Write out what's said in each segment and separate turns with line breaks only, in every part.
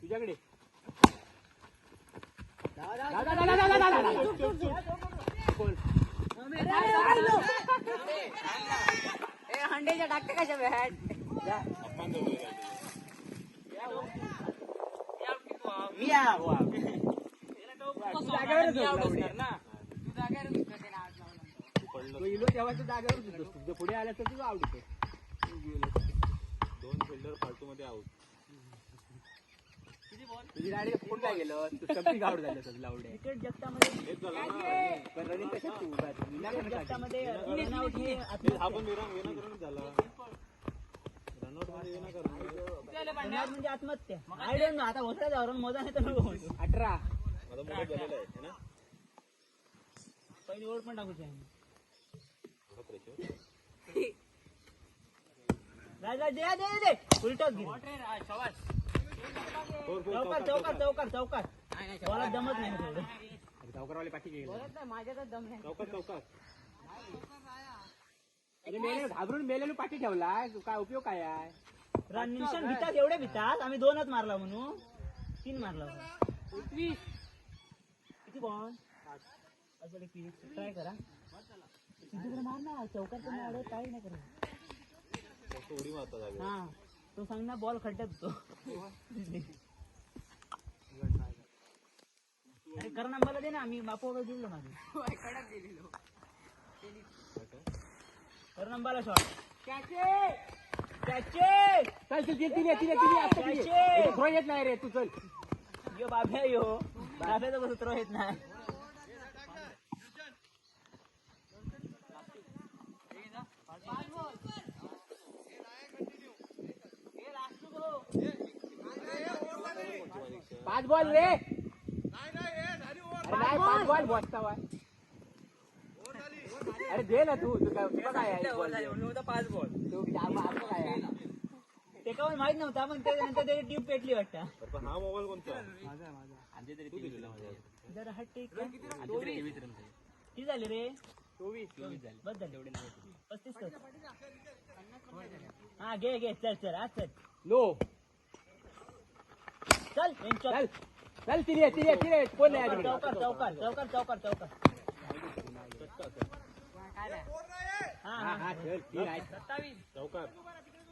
तुझ्याकडे.
हंडेच्या टाकते कशा बॅट
जा.
मी आ-
वा. तू जागेवरच झोपला उड्या. तो इलो तेव्हा तू जागेवरच होतोस. तुझ्या पुढे आला तर तुझं होतो.
दोन फिल्डर फालतू मध्ये आउट
तुझी गाडी फोन काय गेलं. तू सगळी आउट झालं तुझं लावडे
क्रिकेट जगतामध्ये
हेच झालं ना.
पण रनिंग कशात तू उभा आहे? विनाकारण काय?
जगतामध्ये रन आउट हे
ते हा पण. विना विनाकारणच झाला रनआउटमध्ये विनाकारण
रन आउट म्हणजे आत्महत्या. आय डोंट नो आता होता जाऊन मोजा नाही तर नको.
अठरा.
ना?
पहिली ओढ पण टाकूची आहे राजा दे दे दे उलटच घे
फोर फोर
चौकार चौकार चौकार चौकार। बॉला जमत नाही थोडं।
चौकारवाले पाठी गेले।
माझ्याकडे दम नाही
चौकात चौकात
अरे मेले घाबरून मेलेलो पाठी ठेवला काय उपयोग काय आहे?
रन. निमिषान भितात एवढे भितात. आम्ही दोनच मारला म्हणून. तीन मारला किती बॉल ट्राय करा तिकडे मार ना चौकात पण काय नाही करा
उडी मारता
हा तो सांग ना बॉल खड्ड्यात तो अरे करण आंबाला दे ना आम्ही बापू वगैरे दिलं माझं करण आंबाला शॉट कॅचे कॅचे
चल चल तिने तिने तिने तिने आता तिने. येत नाही रे तू चल
यो बाब्या यो कसं थ्रो येत नाही
पाच बॉल रे अरे नाही पाच बॉल बसता वाय अरे दे ना तू तू काय
पाच बॉल
तू काय आहे
ते का माहित नव्हता पण ते नंतर त्याची ट्यूब पेटली वाटतं.
पण हा मोबाईल कोणता.
जरा हट टेक
आमच्या तरी TV च रमते.
किती झाले रे?
चोवीस. चोवीस झाले.
बस झाले. पस्तीस कर. हा घे घे. चल चल. आज चल.
नो.
चल.
चल. चल तिने तिने तिने कोण नाही आजूबाजूला.
चौकार चौकार चौकार चौकार चौकार हा
हा.
हा
हा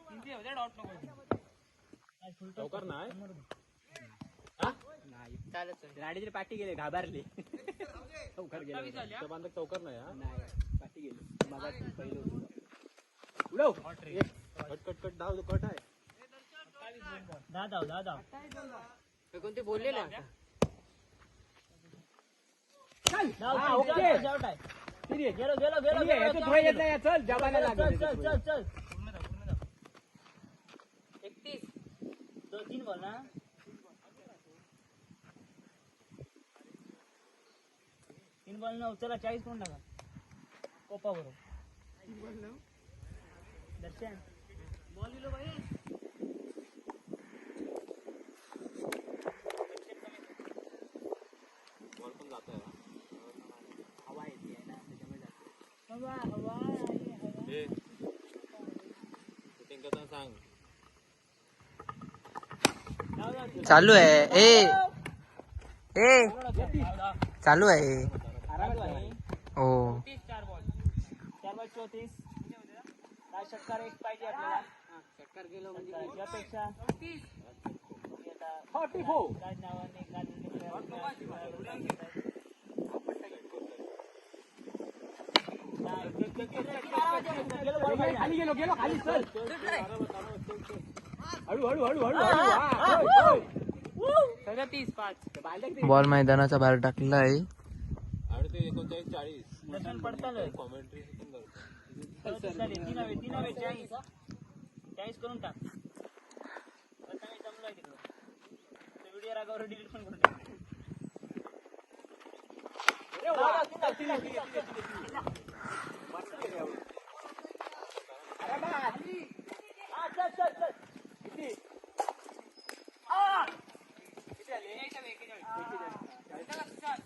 चल तीन आहे
चौकार चौकार नाही
हा? नाही गाडीची पाठी गेले घाबरले। चौकार गेले।
त्या बांधक चौकार नाही हा
नाही पाठी गेले मगा पहिलं होतं. उडव.
कट कट कट डाव कट आहे
दहा धाव दहा धाव
कोणते बोललेलं
चल।
धाव
हा ओके।
चल, शॉट आहे
तिने
गेलो गेलो गेलो
तिने
गेलो
याचं
गेलो,
थ्रो येत नाही चल जबाला
चल
लागेल
चल चल चल। तीन बॉल ना? तीन बॉल नऊ चला चाळीस करून टाका. कोपा बरोबर दर्शन. बॉल दिलो
बॉल पण जात आहे
हवा येते ना त्याच्यामुळे जाते.
हवा हवा हवा.
त्यांना सांग
धाव, धाव, तीन.
चालू है ए. ए. चालू है
चौतीस षटकार एक
खाली गेलो खाली चल हा,
बॉल मैदानाच्या बाहेर टाकलेला आहे.
রেখে যাবে